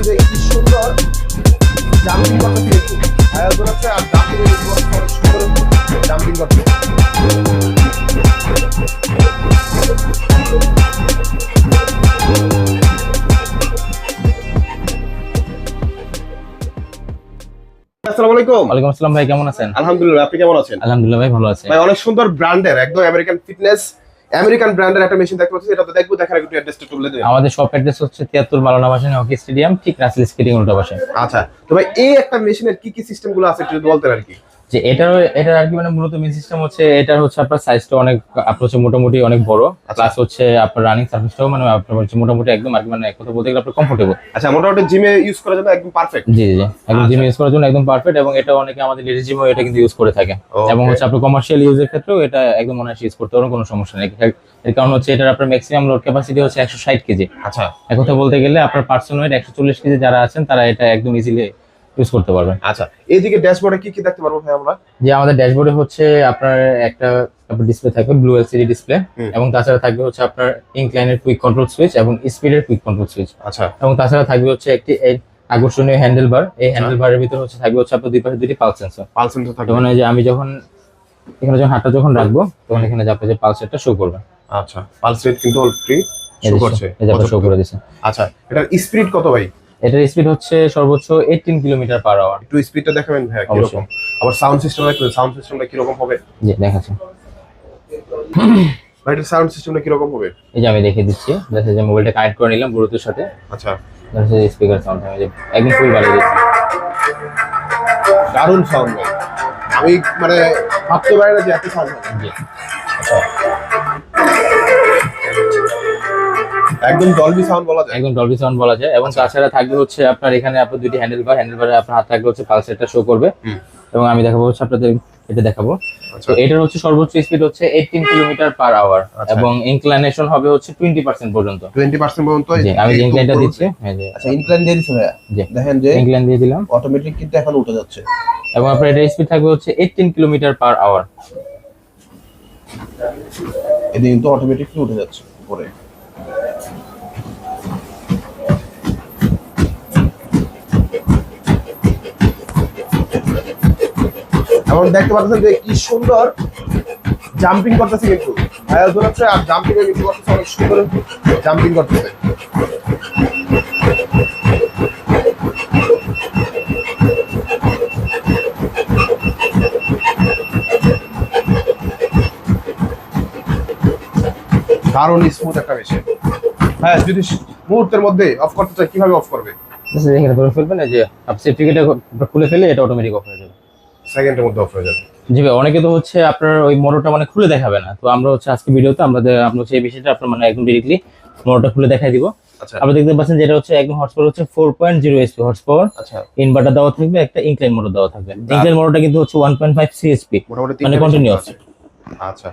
পাচ্ছেন যে কি সুন্দর? জাম্পিং করতেছে আয়োজন আছে আর জাম্পিং সুন্দর জাম্পিং করছে আসসালামু আলাইকুম। ওয়ালাইকুম আসসালাম ভাই কেমন আছেন? আলহামদুলিল্লাহ আপনি কেমন আছেন? আলহামদুলিল্লাহ ভাই ভালো আছে। ভাই অনেক সুন্দর ব্র্যান্ডের একদম আমেরিকান ফিটনেস আমেরিকান ব্র্যান্ডের একটা মেশিন দেখতে পাচ্ছি এটা তো দেখব দেখার একটু অ্যাড্রেসটা তুলে দেবেন। আমাদের শপ অ্যাড্রেস হচ্ছে তিয়াত্তর মালানা বাসানি হকি স্টেডিয়াম ঠিক রাসেল স্কেটিং উল্টা পাশে। আচ্ছা তো ভাই এই একটা মেশিনের কি কি সিস্টেমগুলো আছে একটু বলতে পারেন কি। যে এটার এটার আর কি মানে মূলত মেন সিস্টেম হচ্ছে এটার হচ্ছে আপনার সাইজটা অনেক আপনার হচ্ছে মোটামুটি অনেক বড় প্লাস হচ্ছে আপনার রানিং সার্ভিসটাও মানে আপনার হচ্ছে মোটামুটি একদম আর কি মানে এক কথা বলতে গেলে আপনার কমফোর্টেবল আচ্ছা মোটামুটি জিমে ইউজ করার জন্য একদম পারফেক্ট জি জি একদম আচ্ছা। জিম ইউজ করার জন্য একদম পারফেক্ট এবং এটা অনেকে আমাদের লেডিস জিমও এটা কিন্তু ইউজ করে থাকে। এবং হচ্ছে আপনার কমার্শিয়াল ইউজের ক্ষেত্রেও এটা একদম অনায়াসে ইউজ করতে পারেন কোনো সমস্যা নেই। এর কারণ হচ্ছে এটার আপনার ম্যাক্সিমাম লোড ক্যাপাসিটি হচ্ছে একশো ষাট কেজি। আচ্ছা। এক কথা বলতে গেলে আপনার পার্সোনাল ওয়েট একশো চল্লিশ কেজি যারা আছেন তারা এটা একদম ইজিলি ইউজ করতে পারবেন। আচ্ছা এইদিকে ড্যাশবোর্ডে কি কি দেখতে পারব ভাই আমরা? যে আমাদের ড্যাশবোর্ডে হচ্ছে আপনার একটা ডিসপ্লে থাকবে ব্লু এলসিডি ডিসপ্লে এবং তাছাড়া থাকবে হচ্ছে আপনার ইনক্লাইনের কুইক কন্ট্রোল সুইচ এবং স্পিডের কুইক কন্ট্রোল সুইচ আচ্ছা। এবং তাছাড়া থাকবে হচ্ছে একটি আকর্ষণীয় হ্যান্ডেল বার এই হ্যান্ডেল বারের ভিতরে হচ্ছে থাকবে হচ্ছে আপনার দুই পাশে দুটি পালস সেন্সর পালস সেন্সর থাকবে। এই যে আমি যখন এখানে যখন হাতটা যখন রাখব তখন এখানে যাবে যে পালসেরটা শো করবে। আচ্ছা পালস রেট কিন্তু অলরেডি শো করছে। শো করে দিচ্ছে আচ্ছা এটার স্পিড কত ভাই? এটার স্পিড হচ্ছে সর্বোচ্চ এইটিন কিলোমিটার পার আওয়ার একটু স্পিডটা দেখাবেন ভাই অবশ্যই। কীরকম আবার সাউন্ড সিস্টেম দেখবেন সাউন্ড সিস্টেমটা কি রকম হবে? জি দেখাচ্ছি। ভাই এটার সাউন্ড সিস্টেমটা কীরকম হবে? এই যে আমি দেখিয়ে দিচ্ছি দেখা যে মোবাইলটা কানেক্ট করে নিলাম ব্লুটুথের সাথে। আচ্ছা। দেখা যাচ্ছে স্পিকার সাউন্ড আমি যে একদম ফুল বাড়িয়ে দিচ্ছি। দারুণ সাউন্ড ভাই। আমি মানে ভাবতে পারি না যে এত সাউন্ড হবে। জি। একদম ডলবি সাউন্ড বলা যায়। একদম ডলবি সাউন্ড বলা যায়। এবং তাছাড়া থাকবে হচ্ছে আপনার এখানে আপনার দুটি হ্যান্ডেল বার হ্যান্ডেল বারে আপনার হাত থাকবে হচ্ছে পালসেটটা শো করবে। এবং আমি দেখাবো হচ্ছে আপনাদের এটা দেখাবো। আচ্ছা। তো এটার হচ্ছে সর্বোচ্চ স্পিড হচ্ছে এইটিন কিলোমিটার পার আওয়ার। এবং ইনক্লাইনেশন হবে হচ্ছে টোয়েন্টি পার্সেন্ট পর্যন্ত। টোয়েন্টি পার্সেন্ট পর্যন্ত জি আমি ইনক্লাইনটা দিচ্ছি। উঠবে। এই যে। আচ্ছা ইনক্লাইন দিয়ে দিচ্ছে ভাইয়া। দেখেন যে ইনক্লাইন দিয়ে দিলাম। অটোমেটিক কিন্তু এখন উঠে যাচ্ছে। এবং আপনার এটার স্পিড থাকবে হচ্ছে এইটিন কিলোমিটার পার আওয়ার এদিকে কিন্তু অটোমেটিকলি উঠে যাচ্ছে উপরে। এখন দেখতে পাচ্ছেন যে কি সুন্দর জাম্পিং করতেছে কিন্তু। ভাইয়া দৌড়াচ্ছে আর জাম্পিং এর করতেছে অনেক সুন্দর জাম্পিং করতেছে। দারুণ স্মুথ একটা মেশিন হ্যাঁ যদি মুহূর্তের মধ্যে অফ করতে চাই কীভাবে অফ করবে? এখানে ধরে ফেলবেন যে আপনি খুলে ফেলে এটা অটোমেটিক অফ হয়ে যাবে। সেকেন্ডের মধ্যে অফ হয়ে যাবে। জি ভাই অনেকে তো হচ্ছে আপনার ওই মোটরটা মানে খুলে দেখাবে না। তো আমরা হচ্ছে আজকে ভিডিওতে আমরা আমরা হচ্ছে এই বিষয়টা আপনার মানে একদম ডিরেক্টলি মোটরটা খুলে দেখাই দিব। আচ্ছা। আপনি দেখতে পাচ্ছেন যেটা হচ্ছে একদম হর্স পাওয়ার হচ্ছে four point zero SP horse power আচ্ছা। ইনভার্টার দেওয়া থাকবে একটা ইনক্লাইন মোটর দেওয়া থাকবে। ইনক্লাইন মোটরটা কিন্তু হচ্ছে ওয়ান পয়েন্ট ফাইভ সিএসপি মোটামুটি মানে আছে। আচ্ছা।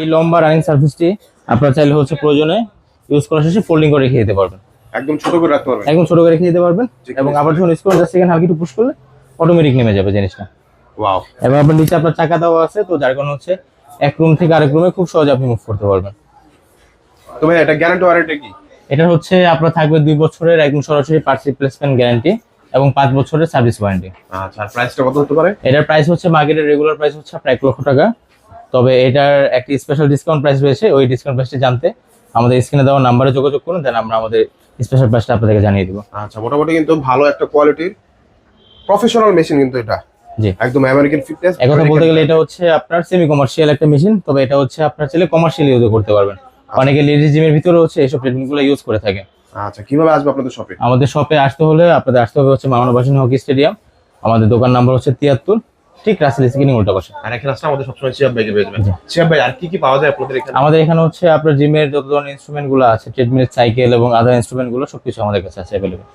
এই লম্বা রানিং সার্ভিসটি আপনারা চাইলে হচ্ছে প্রয়োজনে ইউজ করার শেষে ফোল্ডিং করে রেখে দিতে পারবেন। একদম ছোট করে রাখতে পারবেন। একদম ছোট করে রেখে দিতে পারবেন এবং আবার যখন ইউজ করবেন জাস্ট এখানে হালকা একটু পুশ করলে অটোমেটিক নেমে যাবে জিনিসটা। ওয়াও এবং আপনার নিচে আপনার চাকা দেওয়া আছে তো যার কারণে হচ্ছে এক রুম থেকে আরেক রুমে খুব সহজে আপনি মুভ করতে পারবেন। তো ভাই এটা গ্যারান্টি ওয়ারেন্টি কি? এটা হচ্ছে আপনার থাকবে দুই বছরের একদম সরাসরি পার্টস রিপ্লেসমেন্ট গ্যারান্টি এবং পাঁচ বছরের সার্ভিস ওয়ারেন্টি আচ্ছা আর প্রাইসটা কত হতে পারে? এটার প্রাইস হচ্ছে মার্কেটের রেগুলার প্রাইস হচ্ছে আপনার এক লক্ষ টাকা। তবে এটার একটি স্পেশাল ডিসকাউন্ট প্রাইস রয়েছে ওই ডিসকাউন্ট প্রাইসটি জানতে আমাদের স্ক্রিনে দেওয়া নাম্বারে যোগাযোগ করুন দেন আমরা আমাদের স্পেশাল প্রাইসটা আপনাদেরকে জানিয়ে দিব। আচ্ছা মোটামুটি কিন্তু ভালো একটা কোয়ালিটির প্রফেশনাল মেশিন কিন্তু এটা। জি। একদম আমেরিকান ফিটনেস এক কথা বলতে গেলে এটা হচ্ছে আপনার সেমি কমার্শিয়াল একটা মেশিন তবে এটা হচ্ছে আপনার চাইলে কমার্শিয়াল ইউজও করতে পারবেন। অনেকে লেডিস জিমের ভিতরে হচ্ছে এইসব ট্রিটমেন্টগুলো ইউজ করে থাকে। আচ্ছা কীভাবে আসবে আপনাদের শপে আমাদের শপে আসতে হলে আপনাদের আসতে হবে হচ্ছে মামানো বাসিনী হকি স্টেডিয়াম আমাদের দোকান নাম্বার হচ্ছে তিয়াত্তর। ঠিক রাসেল স্কিনিং উল্টো পাশে। আর এখানে আসলে আমাদের সবসময় চিয়াব ব্যাগে পেয়ে যাবেন। জি। ভাই আর কি কি পাওয়া যায় আপনাদের এখানে? আমাদের এখানে হচ্ছে আপনার জিমের যত ধরনের ইনস্ট্রুমেন্টগুলো আছে ট্রেডমিল সাইকেল এবং আদার ইনস্ট্রুমেন্টগুলো সবকিছু আমাদের কাছে আছে অ্যাভেলেবল